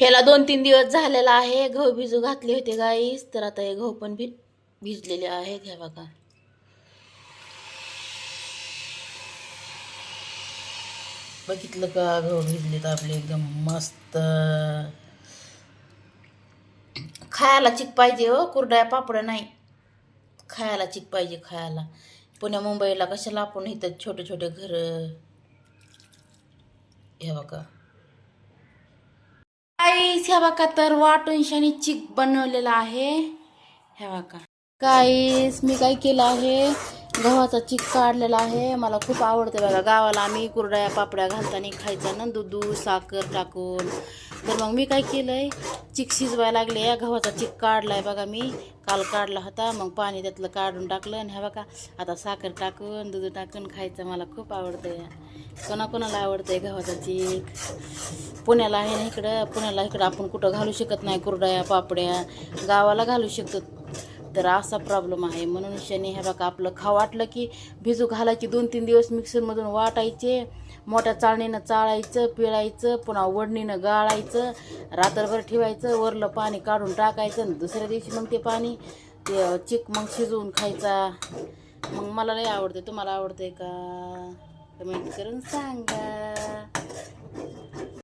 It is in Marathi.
ह्याला दोन तीन दिवस झालेला आहे. गहू भिजू घातले होते गाईस तर आता हे गहू पण भी भिजलेले आहेत ह्या बघा. बघितलं का? गहू भिजलेत आपले एकदम मस्त. खायला चिक पाहिजे हो. कुरड्या पापड्या नाही. खायला चिक पाहिजे खायला. पुण्या मुंबईला कशाला आपण इथं छोटे छोटे घर हे बघा. काहीच ह्या बघा तर वाटून शानी चिक बनवलेला आहे. ह्या बघा. गाईस मी काय केलं आहे? गव्हाचा चिक काढलेला आहे. मला खूप आवडते बघा. गावाला आम्ही कुरड्या पापड्या घालताना खायचा ना दूध साखर टाकून. तर मग मी काय केलं आहे चिक शिजवायला लागले. या गव्हाचा चिक काढला आहे बघा मी. काल काढला होता. मग पाणी त्यातलं काढून टाकलं आणि ह्या बघा आता साखर टाकून दूध टाकून खायचं. मला खूप आवडतंय. कोणाकोणाला आहे गव्हाचा चिक पुण्याला आहे ना इकडं. पुण्याला इकडं आपण कुठं घालू शकत नाही कुरड्या पापड्या. गावाला घालू शकतो. तर असा प्रॉब्लेम आहे. म्हणून शनी हे बघा आपलं खा वाटलं की भिजू घालायची दोन तीन दिवस मिक्सरमधून वाटायचे. मोठ्या चाळणीनं चाळायचं पिळायचं पुन्हा वडणीनं गाळायचं रात्रभर ठेवायचं वरलं पाणी काढून टाकायचं आणि दुसऱ्या दिवशी मग ते पाणी ते चिक मग शिजवून खायचा. मग मला लई आवडते तुम्हाला आवडते का? कमेंट करून सांगा.